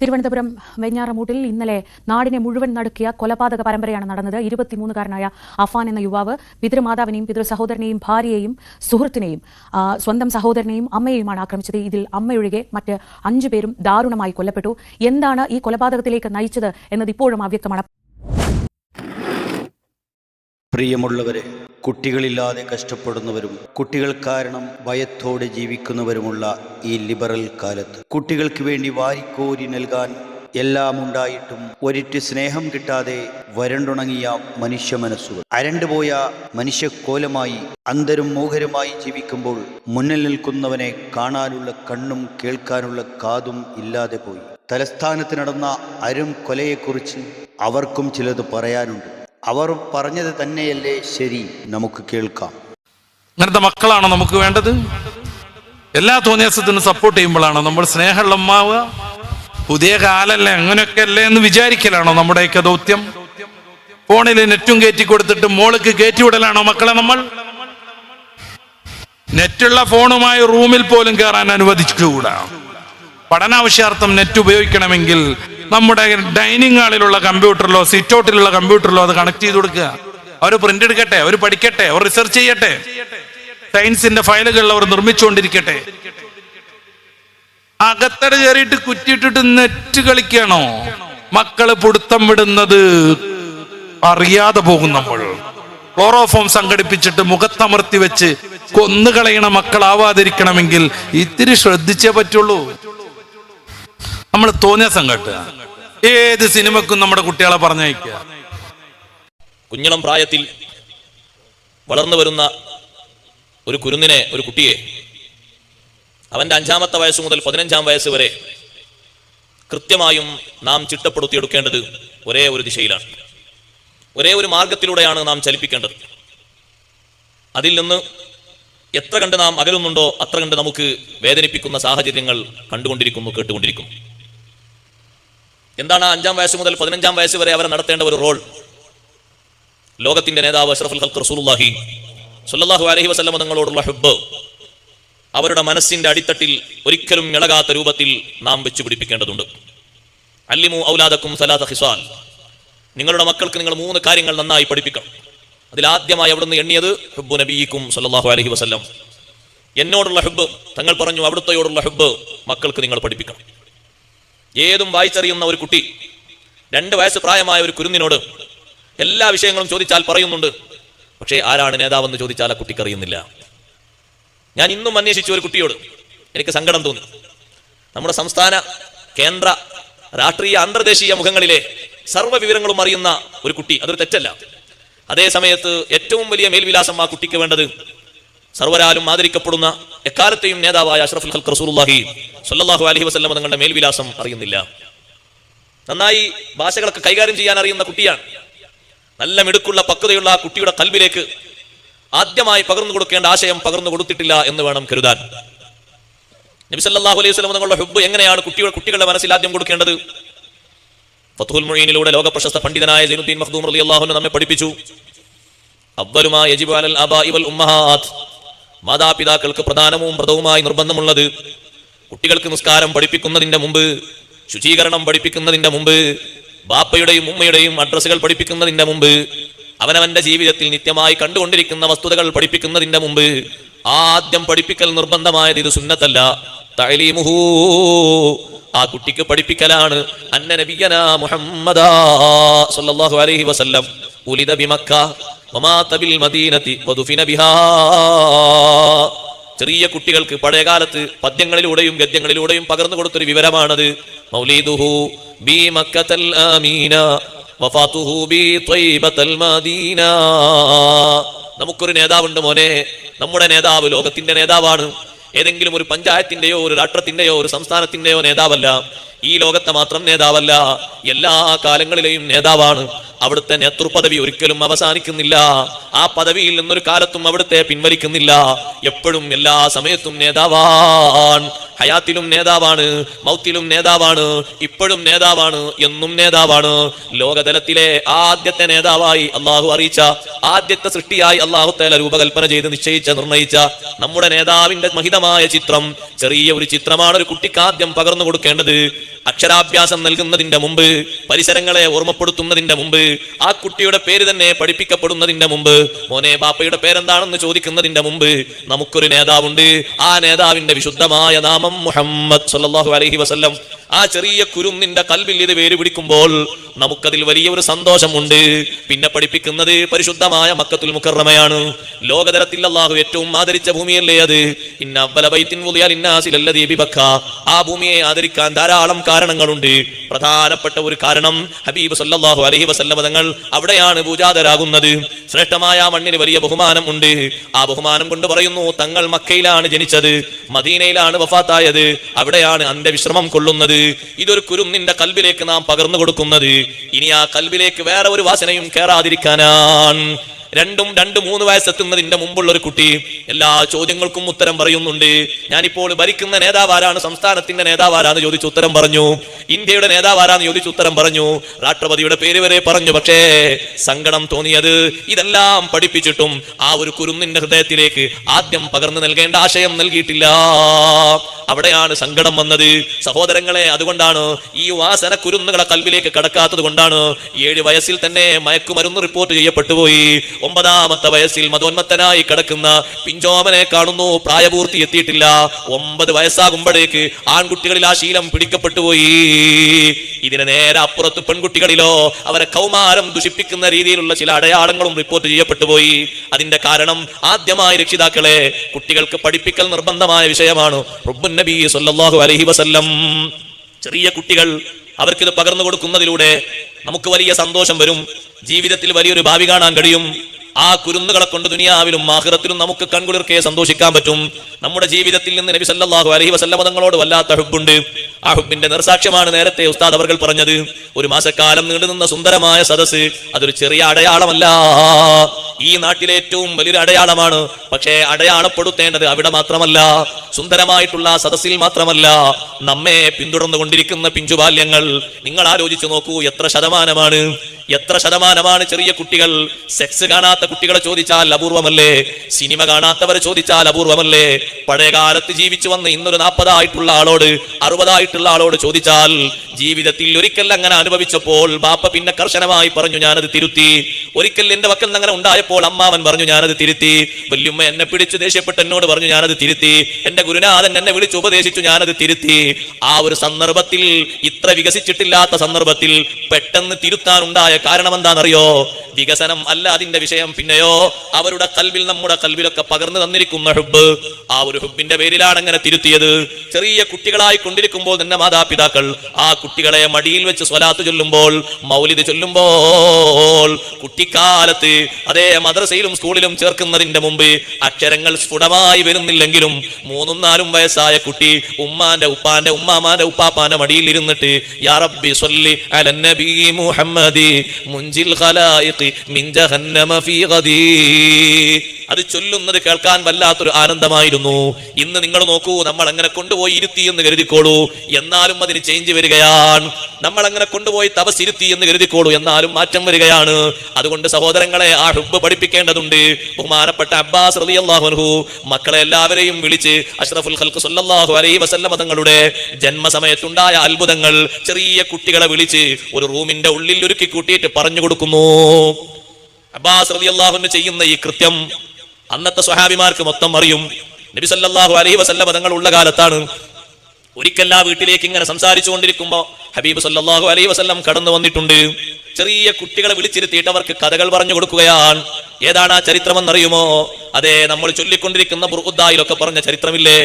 തിരുവനന്തപുരം വെഞ്ഞാറമൂട്ടിൽ ഇന്നലെ നാടിനെ മുഴുവൻ നടുക്കിയ കൊലപാതക പരമ്പരയാണ് നടന്നത്. ഇരുപത്തിമൂന്നുകാരനായ അഫാൻ എന്ന യുവാവ് പിതൃമാതാവിനെയും പിതൃ സഹോദരനെയും ഭാര്യയെയും സുഹൃത്തിനെയും സ്വന്തം സഹോദരനെയും അമ്മയെയുമാണ് ആക്രമിച്ചത്. ഇതിൽ അമ്മയൊഴികെ മറ്റ് അഞ്ചു പേരും ദാരുണമായി കൊല്ലപ്പെട്ടു. എന്താണ് ഈ കൊലപാതകത്തിലേക്ക് നയിച്ചത് എന്നത് ഇപ്പോഴും അവ്യക്തമാണ്. പ്രിയമുള്ളവരെ കുട്ടികളില്ലാതെ കഷ്ടപ്പെടുന്നവരും കുട്ടികൾ കാരണം ഭയത്തോടെ ജീവിക്കുന്നവരുമുള്ള ഈ ലിബറൽ കാലത്ത്. കുട്ടികൾക്ക് വേണ്ടി വാരിക്കോരി നൽകാൻ എല്ലാം ഉണ്ടായിട്ടും ഒരിറ്റ് സ്നേഹം കിട്ടാതെ വരണ്ടുണങ്ങിയ മനുഷ്യ മനസ്സുകൾ. അരണ്ടുപോയ മനുഷ്യക്കോലമായി അന്തരും മോഹരുമായി ജീവിക്കുമ്പോൾ മുന്നിൽ നിൽക്കുന്നവനെ കാണാനുള്ള കണ്ണും കേൾക്കാനുള്ള കാതും ഇല്ലാതെ പോയി. തലസ്ഥാനത്ത് നടന്ന അരും കൊലയെക്കുറിച്ച് അവർക്കും ചിലത് പറയാനുണ്ട്. അവർ പറഞ്ഞത് തന്നെയല്ലേ ശരി? നമുക്ക് കേൾക്കാം. അങ്ങനത്തെ മക്കളാണോ നമുക്ക് വേണ്ടത്? എല്ലാ തോന്നിയാസത്തിനും സപ്പോർട്ട് ചെയ്യുമ്പോഴാണോ നമ്മൾ സ്നേഹമുള്ള ഉമ്മാവുക പുതിയ കാലല്ലേ അങ്ങനെയൊക്കെ അല്ലേ എന്ന് വിചാരിക്കലാണോ നമ്മുടെയൊക്കെ ദൗത്യം? ഫോണിൽ നെറ്റും കയറ്റി കൊടുത്തിട്ട് മോൾക്ക് കയറ്റി വിടലാണോ മക്കളെ നമ്മൾ? നെറ്റുള്ള ഫോണുമായി റൂമിൽ പോലും കയറാൻ അനുവദിച്ചുകൂടാ. പഠനാവശ്യാർത്ഥം നെറ്റ് ഉപയോഗിക്കണമെങ്കിൽ നമ്മുടെ ഡൈനിങ് ഹാളിലുള്ള കമ്പ്യൂട്ടറിലോ സിറ്റ് ഔട്ടിലുള്ള കമ്പ്യൂട്ടറിലോ അത് കണക്ട് ചെയ്ത് കൊടുക്കുക. അവർ പ്രിന്റ് എടുക്കട്ടെ അവർ പഠിക്കട്ടെ അവർ റിസർച്ച് ചെയ്യട്ടെ. സയൻസിന്റെ ഫയലുകൾ അവർ നിർമ്മിച്ചുകൊണ്ടിരിക്കട്ടെ. അകത്തട കയറിയിട്ട് കുറ്റിയിട്ടിട്ട് നെറ്റ് കളിക്കണോ? മക്കൾ പുടുത്തം വിടുന്നത് അറിയാതെ പോകും നമ്മൾ. ക്ലോറോഫോം സംഘടിപ്പിച്ചിട്ട് മുഖത്തമർത്തി വെച്ച് കൊന്നുകളയണ മക്കളാവാതിരിക്കണമെങ്കിൽ ഇത്തിരി ശ്രദ്ധിച്ചേ പറ്റുള്ളൂ. നമ്മൾ തോന്നിയ സംഘട്ടുക ഏത് സിനിമക്കും നമ്മുടെ കുട്ടികളെ പറഞ്ഞയക്കുക. കുഞ്ഞളം പ്രായത്തിൽ വളർന്നു വരുന്ന ഒരു കുരുന്നിനെ ഒരു കുട്ടിയെ അവന്റെ അഞ്ചാമത്തെ വയസ്സ് മുതൽ പതിനഞ്ചാം വയസ്സ് വരെ കൃത്യമായും നാം ചിട്ടപ്പെടുത്തിയെടുക്കേണ്ടത് ഒരേ ഒരു ദിശയിലാണ്. ഒരേ ഒരു മാർഗത്തിലൂടെയാണ് നാം ചലിപ്പിക്കേണ്ടത്. അതിൽ നിന്ന് എത്ര കണ്ട് നാം അകലുന്നുണ്ടോ അത്ര കണ്ട് നമുക്ക് വേദനിപ്പിക്കുന്ന സാഹചര്യങ്ങൾ കണ്ടുകൊണ്ടിരിക്കുന്നു കേട്ടുകൊണ്ടിരിക്കുന്നു. എന്താണ് അഞ്ചാം വയസ്സ് മുതൽ പതിനഞ്ചാം വയസ്സ് വരെ അവരെ നടത്തേണ്ട ഒരു റോൾ? ലോകത്തിന്റെ നേതാവ് അഷ്റഫുൽ സ്വല്ലല്ലാഹു അലൈഹി വസല്ലം തങ്ങളോടുള്ള ഹുബ് അവരുടെ മനസ്സിന്റെ അടിത്തട്ടിൽ ഒരിക്കലും ഇളകാത്ത രൂപത്തിൽ നാം വെച്ചു പിടിപ്പിക്കേണ്ടതുണ്ട്. അല്ലിമു ഔലാദക്കും സലാദ് ഹിസാൽ നിങ്ങളുടെ മക്കൾക്ക് നിങ്ങൾ മൂന്ന് കാര്യങ്ങൾ നന്നായി പഠിപ്പിക്കണം. അതിൽ ആദ്യമായി അവിടുന്ന് എണ്ണിയത് ഹുബു നബീക്കും സല്ലാഹു അലഹി വസ്ലം എന്നോടുള്ള ഹുബ് തങ്ങൾ പറഞ്ഞു അവിടുത്തെയോടുള്ള ഹുബ് മക്കൾക്ക് നിങ്ങൾ പഠിപ്പിക്കണം. ഏതും വായിച്ചറിയുന്ന ഒരു കുട്ടി രണ്ട് വയസ്സ് പ്രായമായ ഒരു കുരുന്നിനോട് എല്ലാ വിഷയങ്ങളും ചോദിച്ചാൽ പറയുന്നുണ്ട്. പക്ഷേ ആരാണ് നേതാവെന്ന് ചോദിച്ചാൽ ആ കുട്ടിക്ക് അറിയുന്നില്ല. ഞാൻ ഇന്നും അന്വേഷിച്ചു ഒരു കുട്ടിയോട്. എനിക്ക് സങ്കടം തോന്നി. നമ്മുടെ സംസ്ഥാന കേന്ദ്ര രാഷ്ട്രീയ അന്തർദേശീയ മുഖങ്ങളിലെ സർവ വിവരങ്ങളും അറിയുന്ന ഒരു കുട്ടി. അതൊരു തെറ്റല്ല. അതേ സമയത്ത് ഏറ്റവും വലിയ മേൽവിലാസം ആ കുട്ടിക്ക് വേണ്ടത് സർവരാലും ആദരിക്കപ്പെടുന്ന എക്കാലത്തെയും നേതാവായ അഷ്റഫുൽ ഹൽക്ക് റസൂലുള്ളാഹി സ്വല്ലല്ലാഹു അലൈഹി വസല്ലം തങ്ങളുടെ മേൽവിലാസം അറിയുന്നില്ല. നന്നായി ഭാഷകളൊക്കെ കൈകാര്യം ചെയ്യാൻ അറിയുന്ന കുട്ടിയാണ്. നല്ല മിടുക്കുള്ള പക്വതയുള്ള ആ കുട്ടിയുടെ കൽബിലേക്ക് ആദ്യമായി പകർന്നു കൊടുക്കേണ്ട ആശയം പകർന്നു കൊടുത്തിട്ടില്ല എന്ന് വേണം കരുതാൻ. നബി സല്ലല്ലാഹു അലൈഹി വസല്ലം തങ്ങളുടെ ഹുബ് എങ്ങനെയാണ് കുട്ടികൾ കുട്ടികളുടെ മനസ്സിൽ ആദ്യം കൊടുക്കേണ്ടത്? ഫത്തുൽ മുഈനിലൂടെ ലോക പ്രശസ്ത പണ്ഡിതനായ സൈനുദ്ദീൻ മഖ്ദൂം റളിയല്ലാഹു അൻഹു നമ്മെ പഠിപ്പിച്ചു. അബ്ബലുമാ യജിബു അലൽ ആബാഇ വൽ ഉമ്മഹാത്ത്. മാതാപിതാക്കൾക്ക് പ്രധാനവും വ്രതവുമായി നിർബന്ധമുള്ളത് കുട്ടികൾക്ക് നിസ്കാരം പഠിപ്പിക്കുന്നതിന്റെ മുമ്പ് ശുചീകരണം പഠിപ്പിക്കുന്നതിന്റെ മുമ്പ് ബാപ്പയുടെയും ഉമ്മയുടെയും അഡ്രസ്സുകൾ പഠിപ്പിക്കുന്നതിന്റെ മുമ്പ് അവനവന്റെ ജീവിതത്തിൽ നിത്യമായി കണ്ടുകൊണ്ടിരിക്കുന്ന വസ്തുതകൾ പഠിപ്പിക്കുന്നതിന്റെ മുമ്പ് ആദ്യം പഠിപ്പിക്കൽ നിർബന്ധമായത് ഇത് സുന്നത്തല്ല. തഅലീമുഹു. ആ കുട്ടിക്ക് പഠിപ്പിക്കലാണ്. അന്ന നബിയന മുഹമ്മദാ സല്ലല്ലാഹു അലൈഹി വസല്ലം ഉലിദ ബിമക്ക വമാത ബിൽ മദീനതി വദുഫിന ബിഹാ. ചെറിയ കുട്ടികൾക്ക് പഴയകാലത്ത് പദ്യങ്ങളിലൂടെയും ഗദ്യങ്ങളിലൂടെയും പകർന്നു കൊടുത്തൊരു വിവരമാണത്. മൗലീദുഹു ബി മക്കത്തൽ ആമീന. നമുക്കൊരു നേതാവുണ്ട് മോനെ. നമ്മുടെ നേതാവ് ലോകത്തിന്റെ നേതാവാണ്. ഏതെങ്കിലും ഒരു പഞ്ചായത്തിന്റെയോ ഒരു രാഷ്ട്രത്തിന്റെയോ ഒരു സംസ്ഥാനത്തിന്റെയോ നേതാവല്ല. ഈ ലോകത്തെ മാത്രം നേതാവല്ല. എല്ലാ കാലങ്ങളിലെയും നേതാവാണ്. അവിടുത്തെ നേതൃപദവി ഒരിക്കലും അവസാനിക്കുന്നില്ല. ആ പദവിയിൽ നിന്നൊരു കാലത്തും അവിടുത്തെ പിൻവലിക്കുന്നില്ല. എപ്പോഴും എല്ലാ സമയത്തും നേതാവാൻ ഹയാത്തിലും നേതാവാണ്. മൗത്തിലും നേതാവാണ്. ഇപ്പോഴും നേതാവാണ്. എന്നും നേതാവാണ്. ലോകതലത്തിലെ ആദ്യത്തെ നേതാവായി അള്ളാഹു അറിയിച്ച ആദ്യത്തെ സൃഷ്ടിയായി അള്ളാഹു തേല രൂപകൽപ്പന ചെയ്ത് നിശ്ചയിച്ച നിർണയിച്ച നമ്മുടെ നേതാവിന്റെ മഹിതമായ ചിത്രം. ചെറിയ ഒരു ചിത്രമാണ് ഒരു കുട്ടിക്ക് ആദ്യം പകർന്നു കൊടുക്കേണ്ടത്. അക്ഷരാഭ്യാസം നൽകുന്നതിന്റെ മുമ്പ് പരിസരങ്ങളെ ഓർമ്മപ്പെടുത്തുന്നതിന്റെ മുമ്പ് ആ കുട്ടിയുടെ പേര് തന്നെ പഠിപ്പിക്കപ്പെടുന്നതിന്റെ മുമ്പ് മോനെ ബാപ്പയുടെ പേരെന്താണെന്ന് ചോദിക്കുന്നതിന്റെ മുമ്പ് നമുക്കൊരു നേതാവുണ്ട്. ആ നേതാവിന്റെ വിശുദ്ധമായ നാമം മുഹമ്മദ് സല്ലാഹു അലഹി വസ്ല്ലം. ആ ചെറിയ കുരുന്നിന്റെ കൽവിൽ ഇത് പേര് പിടിക്കുമ്പോൾ നമുക്കതിൽ വലിയ ഒരു സന്തോഷമുണ്ട്. പിന്നെ പഠിപ്പിക്കുന്നത് പരിശുദ്ധമായ മക്കത്തുൽ മുക്കറമയാണ്. ലോകതരത്തിൽ അള്ളാഹു ഏറ്റവും ആദരിച്ച ഭൂമിയല്ലേ അത്? ഇന്ന ആ ഭൂമിയെ ആദരിക്കാൻ ധാരാളം കാരണങ്ങളുണ്ട്. പ്രധാനപ്പെട്ട ഒരു കാരണം ഹബീബ് സല്ലല്ലാഹു അലൈഹി വസല്ലമ തങ്ങൾ അവിടെയാണ് പൂജാതരാകുന്നത്. ശ്രേഷ്ഠമായ മണ്ണിന് വലിയ ബഹുമാനം ഉണ്ട്. ആ ബഹുമാനം കൊണ്ട് പറയുന്നു തങ്ങൾ മക്കയിലാണ് ജനിച്ചത്. മദീനയിലാണ് വഫാത്തായത്. അവിടെയാണ് അന്ത്യവിശ്രമം കൊള്ളുന്നത്. ഇതൊരു കുരുന്നിന്റെ കൽബിലേക്ക് നാം പകർന്നു കൊടുക്കുന്നത്. ഇനി ആ കൽബിലേക്ക് വേറെ ഒരു വാസനയും കയറാതിരിക്കാനാണ് രണ്ടും രണ്ട് മൂന്ന് വയസ്സെത്തുന്നതിന്റെ മുമ്പുള്ള ഒരു കുട്ടി എല്ലാ ചോദ്യങ്ങൾക്കും ഉത്തരം പറയുന്നുണ്ട്. ഞാനിപ്പോൾ ഭരിക്കുന്ന നേതാവാരാണ് സംസ്ഥാനത്തിന്റെ നേതാവാരാന്ന് ചോദിച്ചു ഉത്തരം പറഞ്ഞു. ഇന്ത്യയുടെ നേതാവാരാന്ന് ചോദിച്ചു ഉത്തരം പറഞ്ഞു. രാഷ്ട്രപതിയുടെ പേര് വരെ പറഞ്ഞു. പക്ഷേ സങ്കടം തോന്നിയത് ഇതെല്ലാം പഠിപ്പിച്ചിട്ടും ആ ഒരു കുരുന്നിന്റെ ഹൃദയത്തിലേക്ക് ആദ്യം പകർന്നു നൽകേണ്ട ആശയം നൽകിയിട്ടില്ല. അവിടെയാണ് സങ്കടം വന്നത്. സഹോദരങ്ങളെ അതുകൊണ്ടാണ് ഈ വാസന കുരുന്നുകളെ കൽവിലേക്ക് കടക്കാത്തത് കൊണ്ടാണ് ഏഴ് വയസ്സിൽ തന്നെ മയക്കുമരുന്ന് റിപ്പോർട്ട് ചെയ്യപ്പെട്ടുപോയി. ഒമ്പതാമത്തെ വയസ്സിൽ മതോന്മത്തനായി കിടക്കുന്ന പിഞ്ചോമനെ കാണുന്നു. പ്രായപൂർത്തി എത്തിയിട്ടില്ല. ഒമ്പത് വയസ്സാകുമ്പോഴേക്ക് ആൺകുട്ടികളിൽ ആ ശീലം പിടിക്കപ്പെട്ടുപോയി ഇതിന് നേരെ അപ്പുറത്ത് പെൺകുട്ടികളിലോ അവരെ കൗമാരം ദുഷിപ്പിക്കുന്ന രീതിയിലുള്ള ചില അടയാളങ്ങളും റിപ്പോർട്ട് ചെയ്യപ്പെട്ടു പോയി. അതിന്റെ കാരണം ആദ്യമായി രക്ഷിതാക്കളെ കുട്ടികൾക്ക് പഠിപ്പിക്കൽ നിർബന്ധമായ വിഷയമാണ്. റുബുൻ നബി അലൈഹി വസല്ലം. ചെറിയ കുട്ടികൾ അവർക്കിത് പകർന്നു കൊടുക്കുന്നതിലൂടെ നമുക്ക് വലിയ സന്തോഷം വരും. ജീവിതത്തിൽ വലിയൊരു ഭാവി കാണാൻ കഴിയും. ആ കുരുന്നുകളെ കൊണ്ട് ദുനിയാവിലും ആഖിറത്തിലും നമുക്ക് കൺകുളിർക്കെ സന്തോഷിക്കാൻ പറ്റും. നമ്മുടെ ജീവിതത്തിൽ നിന്ന് നബി സല്ലാഹു അലഹി വസല്ലമ തങ്ങളോട് വല്ലാത്ത ഹുബുണ്ട് ആ ഹുബിന്റെ നിർസാക്ഷ്യമാണ് നേരത്തെ ഉസ്താദ് അവർ പറഞ്ഞത്. ഒരു മാസക്കാലം നീണ്ടുനിന്ന സുന്ദരമായ സദസ് അതൊരു ചെറിയ അടയാളമല്ല. ഈ നാട്ടിലെ ഏറ്റവും വലിയൊരു അടയാളമാണ്. പക്ഷേ അടയാളപ്പെടുത്തേണ്ടത് അവിടെ മാത്രമല്ല. സുന്ദരമായിട്ടുള്ള സദസ്സിൽ മാത്രമല്ല. നമ്മെ പിന്തുടർന്നുകൊണ്ടിരിക്കുന്ന പിഞ്ചുബാല്യങ്ങൾ നിങ്ങൾ ആലോചിച്ചു നോക്കൂ എത്ര ശതമാനമാണ് എത്ര ശതമാനമാണ് ചെറിയ കുട്ടികൾ? സെക്സ് കാണാത്ത കുട്ടികളെ ചോദിച്ചാൽ അപൂർവമല്ലേ? സിനിമ കാണാത്തവരെ ചോദിച്ചാൽ അപൂർവമല്ലേ? പഴയ കാലത്ത് ജീവിച്ചു വന്ന ഇന്നൊരു നാൽപ്പതായിട്ടുള്ള ആളോട് അറുപതായിട്ടുള്ള ആളോട് ചോദിച്ചാൽ ജീവിതത്തിൽ ഒരിക്കൽ അങ്ങനെ അനുഭവിച്ചപ്പോൾ ബാപ്പ പിന്നെ കർശനമായി പറഞ്ഞു ഞാനത് തിരുത്തി. ഒരിക്കൽ എന്റെ വക്കൽ അങ്ങനെ ഉണ്ടായപ്പോൾ അമ്മാവൻ പറഞ്ഞു ഞാനത് തിരുത്തി. വല്യമ്മ എന്നെ പിടിച്ച് ദേഷ്യപ്പെട്ട് എന്നോട് പറഞ്ഞു ഞാനത് തിരുത്തി. എന്റെ ഗുരുനാഥൻ എന്നെ വിളിച്ച് ഉപദേശിച്ചു ഞാനത് തിരുത്തി. ആ ഒരു സന്ദർഭത്തിൽ ഇത്ര വികസിച്ചിട്ടില്ലാത്ത സന്ദർഭത്തിൽ പെട്ടെന്ന് തിരുത്താനുണ്ടായ കാരണം എന്താണെന്നറിയോ വികസനം അല്ല അതിന്റെ വിഷയം. പിന്നെയോ അവരുടെ കൽവിൽ നമ്മുടെ കൽവിലൊക്കെ പകർന്നു തന്നിരിക്കുന്ന ഹുബ് ആ ഒരു ഹുബിന്റെ പേരിലാണ് അങ്ങനെ തിരുത്തിയത്. ചെറിയ കുട്ടികളായി കൊണ്ടിരിക്കുമ്പോൾ തന്നെ മാതാപിതാക്കൾ ആ കുട്ടികളെ മടിയിൽ വെച്ച് സ്വലാത്ത് ചൊല്ലുമ്പോൾ മൗലിദ് ചൊല്ലുമ്പോൾ കുട്ടിക്കാലത്ത് അതേ മദ്രസയിലും സ്കൂളിലും ചേർക്കുന്നതിന്റെ മുമ്പ് അക്ഷരങ്ങൾ സ്ഫുടമായി വരുന്നില്ലെങ്കിലും മൂന്നും നാലും വയസ്സായ കുട്ടി ഉമ്മാന്റെ ഉപ്പാന്റെ ഉമ്മാമാന്റെ ഉപ്പാപ്പാന്റെ മടിയിൽ ഇരുന്നിട്ട് യാ റബ്ബി സ്വല്ലി അലന്നബി നബി മുഹമ്മദി ഗദീ. അത് ചൊല്ലുന്നത് കേൾക്കാൻ വല്ലാത്തൊരു ആനന്ദമായിരുന്നു. ഇന്ന് നിങ്ങൾ നോക്കൂ നമ്മൾ അങ്ങനെ കൊണ്ടുപോയി ഇരുത്തി എന്ന് കരുതിക്കോളൂ. എന്നാലും അതിന് ചേഞ്ച് വരികയാണ്. നമ്മൾ അങ്ങനെ കൊണ്ടുപോയി തപസിരുത്തി എന്ന് കരുതിക്കോളൂ. എന്നാലും മാറ്റം വരികയാണ്. അതുകൊണ്ട് സഹോദരങ്ങളെ ആ ഹുബ് പഠിപ്പിക്കേണ്ടതുണ്ട്. ബഹുമാനപ്പെട്ട അബ്ബാസ് റളിയല്ലാഹു മക്കളെ എല്ലാവരെയും വിളിച്ച് അഷ്റഫുൽ ഖൽഖ് സല്ലല്ലാഹു അലൈഹി വസല്ലമ തങ്ങളുടെ ജന്മസമയത്തുണ്ടായ അത്ഭുതങ്ങൾ ചെറിയ കുട്ടികളെ വിളിച്ച് ഒരു റൂമിന്റെ ഉള്ളിൽ ഒരുക്കി കൂട്ടിയിട്ട് പറഞ്ഞു കൊടുക്കുന്നു. അബ്ബാസ് റളിയല്ലാഹു ചെയ്യുന്ന ഈ കൃത്യം അന്നത്തെ സ്വഹാബിമാർക്ക് മൊത്തം അറിയും. നബി സല്ലല്ലാഹു അലൈഹി വസല്ലമ തങ്ങൾ ഉള്ള കാലത്താണ് ഒരിക്കൽ ആ വീട്ടിലേക്ക് ഇങ്ങനെ സംസാരിച്ചു കൊണ്ടിരിക്കുമ്പോ ഹബീബ് സല്ലാഹു അലൈ വസ്ലം കടന്നു വന്നിട്ടുണ്ട്. ചെറിയ കുട്ടികളെ വിളിച്ചിരുത്തിയിട്ട് അവർക്ക് കഥകൾ പറഞ്ഞു കൊടുക്കുകയാണ്. ഏതാണ് ആ ചരിത്രം എന്നറിയുമോ അതെ നമ്മൾ ചൊല്ലിക്കൊണ്ടിരിക്കുന്ന ബുർഖുദ്ദായിലൊക്കെ പറഞ്ഞ ചരിത്രമില്ലേ?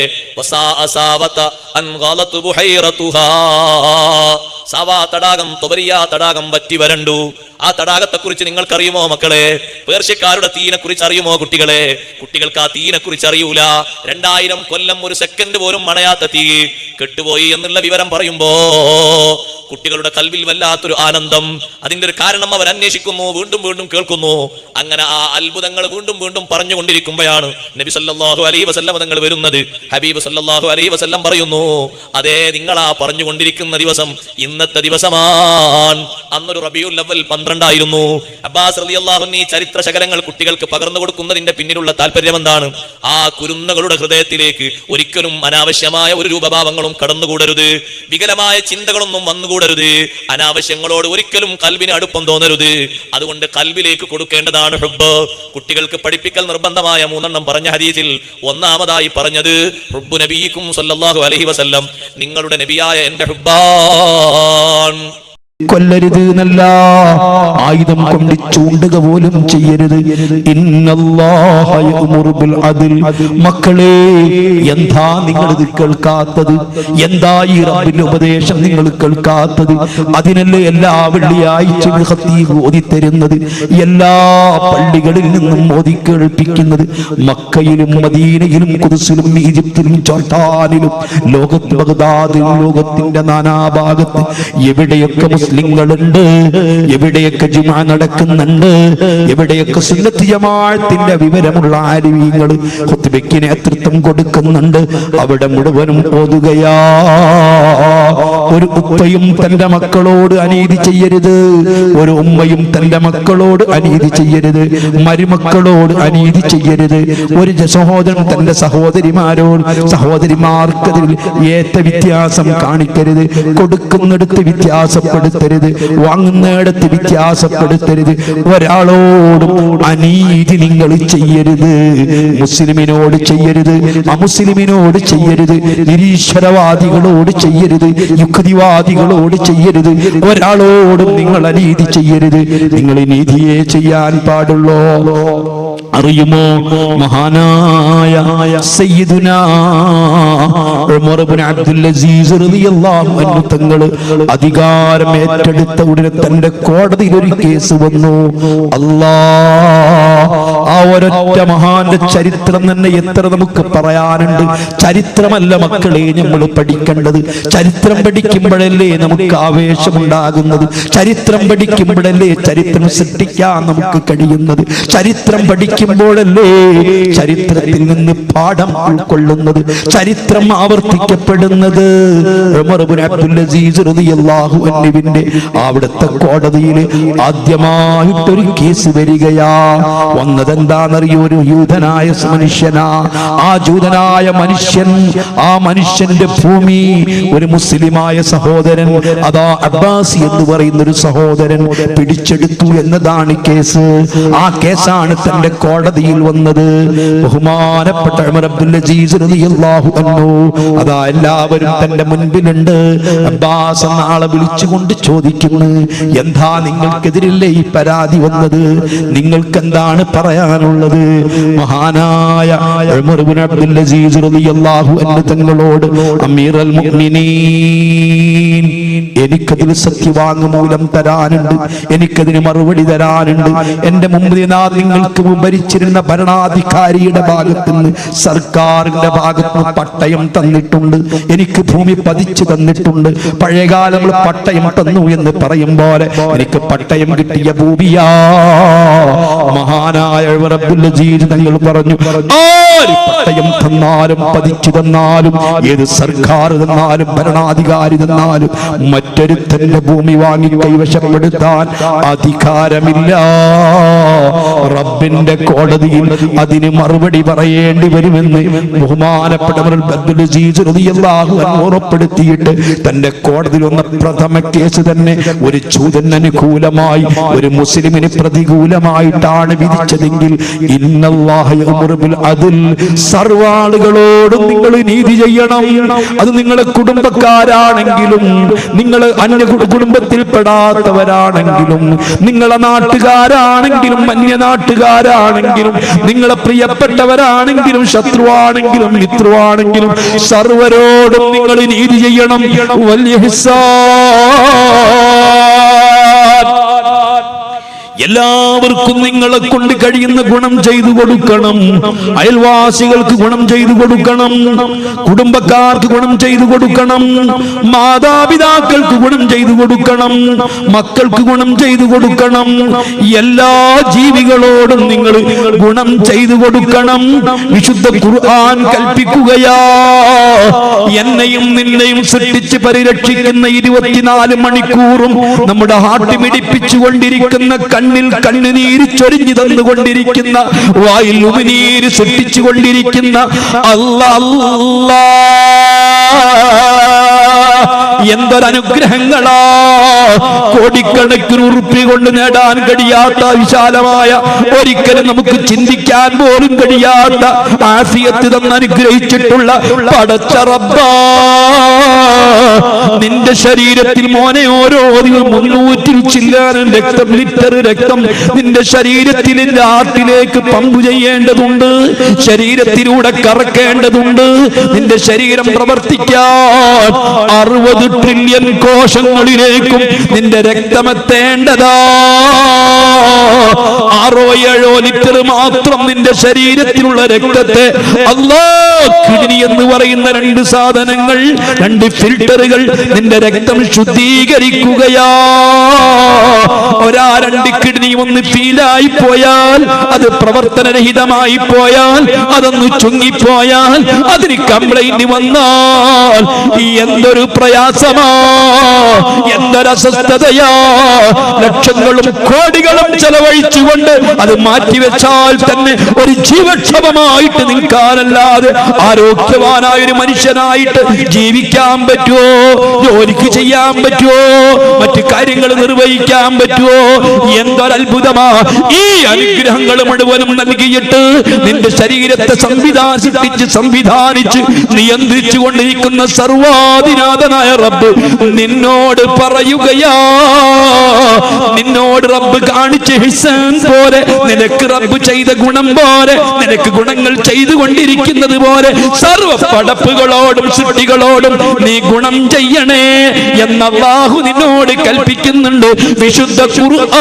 സാവാ തടാകം തൊബരിയ തടാകം വറ്റി വരണ്ടു. ആ തടാകത്തെ കുറിച്ച് നിങ്ങൾക്കറിയുമോ മക്കളെ? പേർഷ്യക്കാരുടെ തീനെ കുറിച്ച് അറിയുമോ കുട്ടികളെ? കുട്ടികൾക്ക് ആ തീനെ കുറിച്ച് അറിയൂല. രണ്ടായിരം കൊല്ലം ഒരു സെക്കൻഡ് പോലും മണയാത്ത തീ കെട്ടുപോയി എന്നുള്ള വിവരം പറയുമ്പോ കുട്ടികളുടെ കൽവിൽ വല്ലാത്തൊരു ആനന്ദം. അതിന്റെ ഒരു കാരണം അവർ അന്വേഷിക്കുന്നു വീണ്ടും വീണ്ടും കേൾക്കുന്നു. അങ്ങനെ ആ അത്ഭുതങ്ങൾ വീണ്ടും വീണ്ടും പറഞ്ഞുകൊണ്ടിരിക്കുമ്പോഴാണ് നബി സല്ലാഹു അലൈ വസല്ലം തങ്ങൾ വരുന്നത്. ഹബീബ് സല്ലാഹു അലൈ വസല്ലം പറയുന്നു അതേ നിങ്ങളാ പറഞ്ഞുകൊണ്ടിരിക്കുന്ന ദിവസം ഇന്നത്തെ ദിവസമാണ് അന്നൊരു റബിയുൽ അവൽ പന്ത്രണ്ടായിരുന്നു. അബ്ബാസ് റളിയല്ലാഹു ഈ ചരിത്ര ശകലങ്ങൾ കുട്ടികൾക്ക് പകർന്നു കൊടുക്കുന്നതിന്റെ പിന്നിലുള്ള താല്പര്യം എന്താണ്? ആ കുരുന്നുകളുടെ ഹൃദയത്തിലേക്ക് ഒരിക്കലും അനാവശ്യമായ ഒരു രൂപഭാവങ്ങളും കടന്നുകൂടരുത്. വികലമായ ചിന്തകളൊന്നും വന്നുകൂടരുത്. അനാവശ്യങ്ങളോട് ഒരിക്കലും കൽവിന് അടുപ്പം തോന്നരുത്. അതുകൊണ്ട് കൽവിലേക്ക് കൊടുക്കേണ്ടതാണ് ഹുബ് കുട്ടികൾക്ക് പഠിപ്പിക്കൽ നിർബന്ധമായ മൂന്നെണ്ണം പറഞ്ഞ ഹദീസിൽ ഒന്നാമതായി പറഞ്ഞത് ഹുബ്ബു നബീക്കും സല്ലല്ലാഹു അലൈഹി വസല്ലം നിങ്ങളുടെ നബിയായ എന്റെ நான் കൊല്ലരുത് എന്നല്ല. ആയുധം കൊണ്ട് ചൂണ്ടുക പോലും ചെയ്യരുത്. അതിൽ. മക്കളെ എന്താ നിങ്ങൾ ഇത് കേൾക്കാത്തത്? എന്താ ഈ റബ്ബിന്റെ ഉപദേശം നിങ്ങൾ കേൾക്കാത്തത്? അതിനല്ലേ എല്ലാ വെള്ളിയാഴ്ചയും ഖത്തീബ് ഓതിത്തരുന്നത്? എല്ലാ പള്ളികളിൽ നിന്നും ഓതി കേൾപ്പിക്കുന്നത് മക്കയിലും മദീനയിലും കുതിസിലും ഈജിപ്തിലും ചോട്ടാനിലും ലോകത്ത് ബഗ്ദാദിലും ലോകത്തിന്റെ നാനാഭാഗത്ത് എവിടെയൊക്കെ മുസ്ലിങ്ങളുണ്ട് എവിടെയൊക്കെ ജുമാ നടക്കുന്നുണ്ട്. എവിടെയൊക്കെ സുന്നത്ത് വിവരമുള്ള ആരുവീങ്ങൾ കുത്തിബയ്ക്ക് നേതൃത്വം കൊടുക്കുന്നുണ്ട്. അവിടെ മുഴുവനും ഓതുകയാ. ഒരു ഉപ്പയും തന്റെ മക്കളോട് അനീതി ചെയ്യരുത്. ഒരു ഉമ്മയും തന്റെ മക്കളോട് അനീതി ചെയ്യരുത്. മരുമക്കളോട് അനീതി ചെയ്യരുത്. ഒരു സഹോദരൻ തന്റെ സഹോദരിമാരോട് സഹോദരിമാർക്കതിൽ ഏത്ത വ്യത്യാസം കാണിക്കരുത്. കൊടുക്കുന്നിടത്ത് വ്യത്യാസപ്പെടുത്തരുത് വാങ്ങുന്നിടത്ത് വ്യത്യാസപ്പെടുത്തരുത്. ഒരാളോടും അനീതി നിങ്ങൾ ചെയ്യരുത്. മുസ്ലിമിനോട് ചെയ്യരുത്. അമുസ്ലിമിനോട് ചെയ്യരുത്. നിരീശ്വരവാദികളോട് ചെയ്യരുത്. യുക്തിവാദികളോട് ചെയ്യരുത്. ഒരാളോടും നിങ്ങൾ അനീതി ചെയ്യരുത്. നിങ്ങൾ നീതിയെ ചെയ്യാൻ പാടുള്ളോ? അറിയുമോ? മഹാനായ സയ്യിദുനാ തങ്ങൾ അധികാരം ഏറ്റെടുത്ത ഉടനെ തന്റെ കോടതിയിൽ ഒരു കേസ് വന്നു. അല്ലാ ആ ഒരൊറ്റ മഹാന്റെ ചരിത്രം തന്നെ എത്ര നമുക്ക് പറയാനുണ്ട്? ചരിത്രമല്ല മക്കളെ നമ്മൾ പഠിക്കേണ്ടത്. ചരിത്രം പഠിക്കുമ്പോഴല്ലേ നമുക്ക് ആവേശമുണ്ടാകുന്നത്? ചരിത്രം പഠിക്കുമ്പോഴല്ലേ ചരിത്രം സൃഷ്ടിക്കാൻ നമുക്ക് കഴിയുന്നത്? ചരിത്രം പഠിക്കുമ്പോഴല്ലേ ചരിത്രത്തിൽ നിന്ന് പാഠം ഉൾക്കൊള്ളുന്നത്? ചരിത്രം ആവർത്തിക്കപ്പെടുന്നത്. റളിയല്ലാഹു അൻഹുവിന്റെ അവിടുത്തെ കോടതിയിൽ ആദ്യമായിട്ടൊരു കേസ് വരികയാ. വന്നതെന്താണെന്നറിയോ? ഒരു യൂതനായ മനുഷ്യനാ. ആ ജൂതനായ മനുഷ്യൻ ആ മനുഷ്യന്റെ ഭൂമി ഒരു മുസ്ലിമായ സഹോദരൻ അതാ അബ്ബാസി എന്ന് പറയുന്ന ഒരു സഹോദരൻ പിടിച്ചെടുത്തു എന്നതാണ് കേസ്. ആ കേസാണ് തന്റെ കോടതിയിൽ വന്നത്. ബഹുമാനപ്പെട്ട അബ്ദുൽ അസീസ് റളിയല്ലാഹു അൻഹു അതാ എല്ലാവരും തന്റെ മുൻപിലുണ്ട്. അബ്ബാസ് നാളെ വിളിച്ചുകൊണ്ട് ചോദിക്കുന്നു എന്താ നിങ്ങൾക്കെതിരില്ലേ ഈ പരാതി വന്നത്? നിങ്ങൾക്ക് എന്താണ് പറയാനുള്ളത്? മഹാനായ അബ്ദുൽ അസീസ് റളിയല്ലാഹു അൻഹു തങ്ങളോട് അമീറൽ മുഅ്മിനീൻ എനിക്കതിൽ സത്യവാങ്മൂലം തരാനുണ്ട്. എനിക്കതിന് മറുപടി തരാനുണ്ട്. എന്റെ മുമ്പിൽ നാ നിങ്ങൾക്ക് ഭരിച്ചിരുന്ന ഭരണാധികാരിയുടെ ഭാഗത്തുനിന്ന് സർക്കാരിന്റെ ഭാഗത്ത് നിന്ന് പട്ടയം തന്നിട്ടുണ്ട്. എനിക്ക് ഭൂമി പതിച്ചു തന്നിട്ടുണ്ട്. പഴയകാലം പട്ടയം തന്നു എന്ന് പറയും പോലെ എനിക്ക് പട്ടയം കിട്ടിയ ഭൂമിയാ. മഹാനായ തങ്ങൾ പറഞ്ഞു പട്ടയം തന്നാലും പതിച്ചു തന്നാലും ഏത് സർക്കാർ തന്നാലും ഭരണാധികാരി തന്നാലും മറ്റൊരുത്തന്റെ ഭൂമി വാങ്ങി കൈവശപ്പെടുത്താൻ അധികാരമില്ല. റബ്ബിന്റെ കോടതിയിൽ അതിന് മറുപടി പറയേണ്ടി വരുമെന്ന് ബഹുമാനപ്പെട്ടവർ അബ്ദുൽ റളിയല്ലാഹു അൻഹു തന്റെ കോടതിയിൽ വന്ന പ്രഥമ കേസ് തന്നെ ഒരു ചൂതന് അനുകൂലമായി ഒരു മുസ്ലിമിന് പ്രതികൂലമായിട്ടാണ് വിധിച്ചതെങ്കിൽ അതിൽ സർവാളുകളോടും നിങ്ങൾ നീതി ചെയ്യണം. അത് നിങ്ങളെ കുടുംബക്കാരാണെങ്കിലും നിങ്ങൾ അന്യ കുടുംബത്തിൽ കുടുംബത്തിൽപ്പെടാത്തവരാണെങ്കിലും നിങ്ങളെ നാട്ടുകാരാണെങ്കിലും അന്യ നാട്ടുകാരാണെങ്കിലും നിങ്ങളെ പ്രിയപ്പെട്ടവരാണെങ്കിലും ശത്രുവാണെങ്കിലും മിത്രുവാണെങ്കിലും സർവരോടും നിങ്ങൾ നീതി ചെയ്യണം. വലിയ എല്ലാവർക്കും നിങ്ങളെ കൊണ്ട് കഴിയുന്ന ഗുണം ചെയ്തു കൊടുക്കണം. അയൽവാസികൾക്ക് ഗുണം ചെയ്തു കൊടുക്കണം. കുടുംബക്കാർക്ക് ഗുണം ചെയ്തു കൊടുക്കണം. മാതാപിതാക്കൾക്ക് ഗുണം ചെയ്തു കൊടുക്കണം. മക്കൾക്ക് ഗുണം ചെയ്തു കൊടുക്കണം. എല്ലാ ജീവികളോടും നിങ്ങൾ ഗുണം ചെയ്തു കൊടുക്കണം. വിശുദ്ധ ഖുർആൻ കൽപ്പിക്കുകയാ. എന്നെയും നിന്നെയും സൃഷ്ടിച്ച് പരിരക്ഷിക്കുന്ന ഇരുപത്തിനാല് മണിക്കൂറും നമ്മുടെ ഹാർട്ട് മിടിപ്പിച്ചുകൊണ്ടിരിക്കുന്ന കണ്ണിൽ കണ്ണുനീര് ചൊരിഞ്ഞു തന്നുകൊണ്ടിരിക്കുന്ന വായിൽ ഉമിനീര് സൃഷ്ടിച്ചുകൊണ്ടിരിക്കുന്ന അല്ല അല്ലാ. എന്തൊരനുഗ്രഹങ്ങളാ? കോടിക്കണക്കിന് ഉറുപ്പി കൊണ്ട് നേടാൻ കഴിയാത്ത വിശാലമായ ഒരിക്കലും നമുക്ക് ചിന്തിക്കാൻ പോലും കഴിയാത്ത ആസിയത്തിൽ തന്ന് അനുഗ്രഹിച്ചിട്ടുള്ള പടച്ചറബ നിന്റെ ശരീരത്തിൽ മോനെ ഓരോ മുന്നൂറ്റി ചില്ലാനും രക്തം ലിറ്റർ രക്തം നിന്റെ ശരീരത്തിൽ ആർട്ടിലേക്ക് പമ്പ് ചെയ്യേണ്ടതുണ്ട് ശരീരത്തിലൂടെ കറക്കേണ്ടതുണ്ട്. നിന്റെ ശരീരം പ്രവർത്തിക്കാൻ അറുപത് ട്രില്യൺ കോശങ്ങളിലേക്കും നിന്റെ രക്തമെത്തേണ്ടതാ. ആറോ ഏഴോ ലിറ്റർ മാത്രം നിന്റെ ശരീരത്തിലുള്ള രക്തത്തെ അല്ലാ കിഡ്നി എന്ന് പറയുന്ന രണ്ട് സാധനങ്ങൾ രണ്ട് ഫിൽട്ടറുകൾ നിന്റെ രക്തം ശുദ്ധീകരിക്കുകയാ. ഒരാ രണ്ട് കിഡ്നി ഒന്ന് ഫീലായി പോയാൽ അത് പ്രവർത്തനരഹിതമായി പോയാൽ അതൊന്ന് ചുങ്ങിപ്പോയാൽ അതിന് കംപ്ലൈന്റ് വന്നാൽ ഈ എന്തൊരു പ്രയാസമാ എന്തൊരു അസ്വസ്ഥതയാ ലക്ഷങ്ങളും കോടികളും ചെലവഴിച്ചുകൊണ്ട് അത് മാറ്റിവെച്ചാൽ തന്നെ ഒരു ജീവക്ഷമമായിട്ട് നിൽക്കാനല്ലാതെ ആരോഗ്യവാനായ ഒരു മനുഷ്യനായിട്ട് ജീവിക്കാൻ പറ്റുമോ ജോലിക്ക് ചെയ്യാൻ പറ്റുമോ മറ്റു കാര്യങ്ങൾ നിർവഹിക്കാൻ പറ്റുമോ എന്തൊരത്ഭുതമാ? ഈ അനുഗ്രഹങ്ങൾ മുഴുവനും നൽകിയിട്ട് നിന്റെ ശരീരത്തെ സംവിധാനിച്ച് സംവിധാനിച്ച് നിയന്ത്രിച്ചു കൊണ്ടിരിക്കുന്ന സർവാധിനാഥനായ റബ്ബ് നിന്നോട് പറയുകയാ. നിന്നോട് റബ്ബ് കാണിച്ച് ഹിസാൻ പോലെ നിനക്ക് റബ്ബ് ചെയ്ത ഗുണം പോലെ നിനക്ക് ഗുണങ്ങൾ ചെയ്തുകൊണ്ടിരിക്കുന്നത് പോലെ സർവ പടപ്പുകളോടും സൃഷ്ടികളോടും നീ ഗുണം ചെയ്യണേ എന്ന് അള്ളാഹു നിന്നോട് കൽപ്പിക്കുന്നുണ്ട്. വിശുദ്ധ ഖുർആൻ.